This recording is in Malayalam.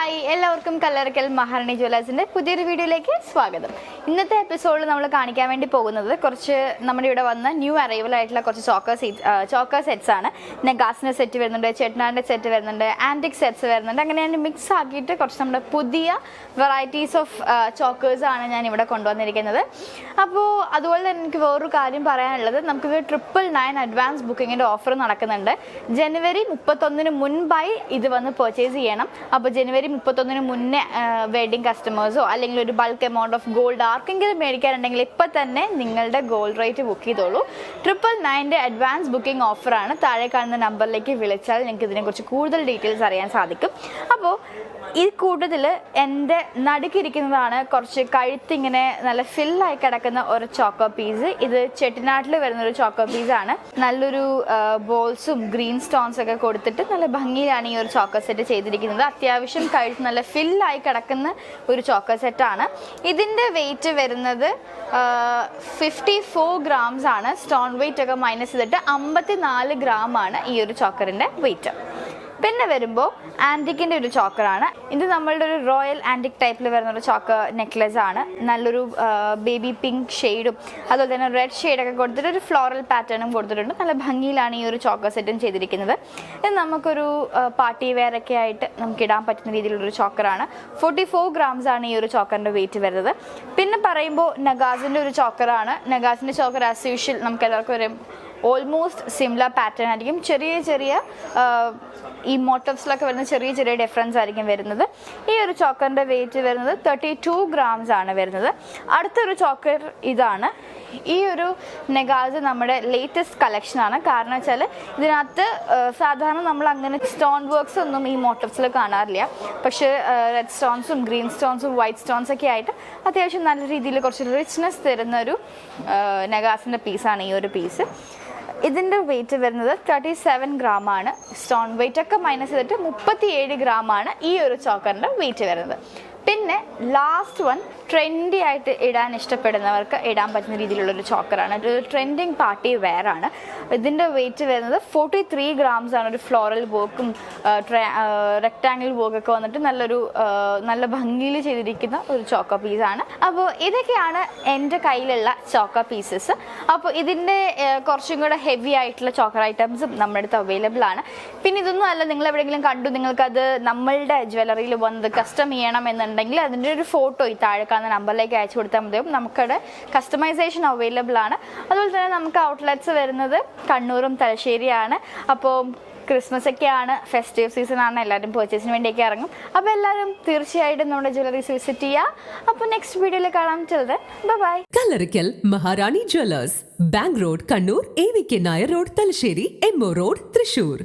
ഹായ്. എല്ലാവർക്കും കല്ലറക്കൽ മഹാറാണി ജ്വല്ലേഴ്സിന്റെ പുതിയൊരു വീഡിയോയിലേക്ക് സ്വാഗതം. ഇന്നത്തെ എപ്പിസോഡിൽ നമ്മൾ കാണിക്കാൻ വേണ്ടി പോകുന്നത് കുറച്ച് നമ്മുടെ ഇവിടെ വന്ന ന്യൂ അറൈവൽ ആയിട്ടുള്ള കുറച്ച് ചോക്കർ സീറ്റ് ചോക്കർ സെറ്റ്സ് ആണ്. നെഗാസിന്റെ സെറ്റ് വരുന്നുണ്ട് ചെട്ടനാടിന്റെ സെറ്റ് വരുന്നുണ്ട് ആന്റിക് സെറ്റ്സ് വരുന്നുണ്ട്. അങ്ങനെ ഞാൻ മിക്സ് ആക്കിയിട്ട് കുറച്ച് നമ്മുടെ പുതിയ വെറൈറ്റീസ് ഓഫ് ചോക്കേഴ്സ് ആണ് ഞാൻ ഇവിടെ കൊണ്ടുവന്നിരിക്കുന്നത്. അപ്പോൾ അതുപോലെ തന്നെ എനിക്ക് വേറൊരു കാര്യം പറയാനുള്ളത്. നമുക്ക് ട്രിപ്പിൾ നയൻ അഡ്വാൻസ് ബുക്കിങ്ങിന്റെ ഓഫർ നടക്കുന്നുണ്ട്. ജനുവരി മുപ്പത്തൊന്നിന് മുൻപായി ഇത് വന്ന് പർച്ചേസ് ചെയ്യണം. അപ്പോൾ ജനുവരി മുപ്പത്തൊന്നിന് മുന്നേ വെഡിങ് കസ്റ്റമേഴ്സോ അല്ലെങ്കിൽ ഒരു ബൾക്ക് എമൗണ്ട് ഓഫ് ഗോൾഡ് ആർക്കെങ്കിലും മേടിക്കാനുണ്ടെങ്കിൽ ഇപ്പം തന്നെ നിങ്ങളുടെ ഗോൾഡ് റേറ്റ് ബുക്ക് ചെയ്തോളൂ. ട്രിപ്പിൾ നയന്റെ അഡ്വാൻസ് ബുക്കിംഗ് ഓഫറാണ് താഴെ കാണുന്ന നമ്പറിലേക്ക് വിളിച്ചാൽ നിങ്ങൾക്ക് ഇതിനെക്കുറിച്ച് കൂടുതൽ ഡീറ്റെയിൽസ് അറിയാൻ സാധിക്കും. അപ്പോൾ ഈ കൂട്ടത്തിൽ എന്റെ നടുക്കിരിക്കുന്നതാണ് കുറച്ച് കഴുത്തിങ്ങനെ നല്ല ഫില്ലായി കിടക്കുന്ന ഒരു ചോക്കോ പീസ് ഇത് ചെട്ടിനാട്ടിൽ വരുന്ന ഒരു ചോക്കോ പീസാണ് നല്ലൊരു ബോൾസും ഗ്രീൻ സ്റ്റോൺസ് ഒക്കെ കൊടുത്തിട്ട് നല്ല ഭംഗിയിലാണ് ഈ ഒരു ചോക്കോ സെറ്റ് ചെയ്തിരിക്കുന്നത്. അത്യാവശ്യം കഴുത്ത് നല്ല ഫില്ലായി കിടക്കുന്ന ഒരു ചോക്കോ സെറ്റാണ് ഇതിന്റെ വെയിറ്റ് വരുന്നത് ഫിഫ്റ്റി ഫോർ ഗ്രാംസ് ആണ്. സ്റ്റോൺ വെയിറ്റ് ഒക്കെ മൈനസ് ചെയ്തിട്ട് അമ്പത്തി നാല് ഗ്രാം ആണ് ഈ ഒരു ചോക്കറിന്റെ വെയിറ്റ് പിന്നെ വരുമ്പോൾ ആന്റിക്കിന്റെ ഒരു ചോക്കറാണ്. ഇത് നമ്മളുടെ ഒരു റോയൽ ആന്റിക് ടൈപ്പിൽ വരുന്ന ഒരു ചോക്കർ നെക്ലസ് ആണ്. നല്ലൊരു ബേബി പിങ്ക് ഷെയ്ഡും അതുപോലെ തന്നെ റെഡ് ഷെയ്ഡൊക്കെ കൊടുത്തിട്ട് ഒരു ഫ്ലോറൽ പാറ്റേണും കൊടുത്തിട്ടുണ്ട്. നല്ല ഭംഗിയിലാണ് ഈ ഒരു ചോക്കർ സെറ്റും ചെയ്തിരിക്കുന്നത്. ഇത് നമുക്കൊരു പാർട്ടി വെയർ ഒക്കെ ആയിട്ട് നമുക്ക് ഇടാൻ പറ്റുന്ന രീതിയിലുള്ളൊരു ചോക്കറാണ്. ഫോർട്ടി ഫോർ ഗ്രാംസ് ആണ് ഈ ഒരു ചോക്കറിന്റെ വെയിറ്റ് വരുന്നത്. പിന്നെ പറയുമ്പോൾ നഗാസിന്റെ ഒരു ചോക്കറാണ്. നഗാസിന്റെ ചോക്കർ ആസ് യൂഷ്വൽ നമുക്ക് എല്ലാവർക്കും ഒരു ഓൾമോസ്റ്റ് സിമിലർ പാറ്റേൺ ആയിരിക്കും. ചെറിയ ചെറിയ ഈ മോട്ടോവ്സിലൊക്കെ വരുന്ന ചെറിയ ചെറിയ ഡിഫറൻസ് ആയിരിക്കും വരുന്നത്. ഈ ഒരു ചോക്കറിന്റെ വെയിറ്റ് വരുന്നത് തേർട്ടി ടു ഗ്രാംസ് ആണ് വരുന്നത്. അടുത്തൊരു ചോക്കർ ഇതാണ്. ഈ ഒരു നെഗാസ് നമ്മുടെ ലേറ്റസ്റ്റ് കളക്ഷനാണ് കാരണം വെച്ചാൽ ഇതിനകത്ത് സാധാരണ നമ്മൾ അങ്ങനെ സ്റ്റോൺ വർക്ക്സ് ഒന്നും ഈ മോട്ടോവ്സിൽ കാണാറില്ല. പക്ഷേ റെഡ് സ്റ്റോൺസും ഗ്രീൻ സ്റ്റോൺസും വൈറ്റ് സ്റ്റോൺസ് ഒക്കെ ആയിട്ട് അത്യാവശ്യം നല്ല രീതിയിൽ കുറച്ച് റിച്ച്നെസ് തരുന്ന ഒരു നെഗാസിന്റെ പീസാണ് ഈ ഒരു പീസ് ഇതിന്റെ വെയിറ്റ് വരുന്നത് തേർട്ടി സെവൻ ഗ്രാം ആണ്. സ്റ്റോൺ വെയിറ്റ് ഒക്കെ മൈനസ് ചെയ്തിട്ട് മുപ്പത്തി ഏഴ് ഗ്രാം ആണ് ഈ ഒരു ചോക്കറിന്റെ വെയിറ്റ് വരുന്നത്. പിന്നെ ലാസ്റ്റ് വൺ ട്രെൻഡി ആയിട്ട് ഇടാൻ ഇഷ്ടപ്പെടുന്നവർക്ക് ഇടാൻ പറ്റുന്ന രീതിയിലുള്ളൊരു ചോക്കറാണ്. ഒരു ട്രെൻഡിങ് പാർട്ടി വെയർ ആണ്. ഇതിന്റെ വെയിറ്റ് വരുന്നത് ഫോർട്ടി ത്രീ ഗ്രാംസ് ആണ്. ഒരു ഫ്ലോറൽ വർക്കും റെക്റ്റാങ്കിൾ വർക്കൊക്കെ വന്നിട്ട് നല്ലൊരു നല്ല ഭംഗിയിൽ ചെയ്തിരിക്കുന്ന ഒരു ചോക്കോ പീസാണ് അപ്പോൾ ഇതൊക്കെയാണ് എന്റെ കയ്യിലുള്ള ചോക്കർ പീസസ് അപ്പോൾ ഇതിന്റെ കുറച്ചും കൂടെ ഹെവി ആയിട്ടുള്ള ചോക്കർ ഐറ്റംസും നമ്മുടെ അടുത്ത് അവൈലബിൾ ആണ്. പിന്നെ ഇതൊന്നും അല്ല നിങ്ങൾ എവിടെയെങ്കിലും കണ്ടു നിങ്ങൾക്കത് നമ്മളുടെ ജ്വല്ലറിയിൽ വന്നത് കസ്റ്റം ചെയ്യണം എന്നുണ്ടെങ്കിൽ അതിന്റെ ഒരു ഫോട്ടോ ഈ താഴെ കാണുന്ന നമ്പറിലേക്ക് അയച്ചു കൊടുത്താൽ മതിയാവും. നമുക്കവിടെ കസ്റ്റമൈസേഷൻ അവൈലബിൾ ആണ്. അതുപോലെ തന്നെ നമുക്ക് ഔട്ട്ലെറ്റ്സ് വരുന്നത് കണ്ണൂരും തലശ്ശേരിയാണ്. അപ്പോൾ ക്രിസ്മസ് ഒക്കെയാണ് ഫെസ്റ്റീവ് സീസൺ ആണ് എല്ലാവരും പർച്ചേസിന് വേണ്ടിയൊക്കെ ഇറങ്ങും. അപ്പോൾ എല്ലാവരും തീർച്ചയായിട്ടും നമ്മുടെ ജ്വല്ലറീസ് വിസിറ്റ് ചെയ്യുക. അപ്പോൾ നെക്സ്റ്റ് വീഡിയോയിൽ കാണാം. ചിലത് by Kallarikkal Maharani jewellers bank road Kannur A V K Nair road Thalassery M O road Thrissur.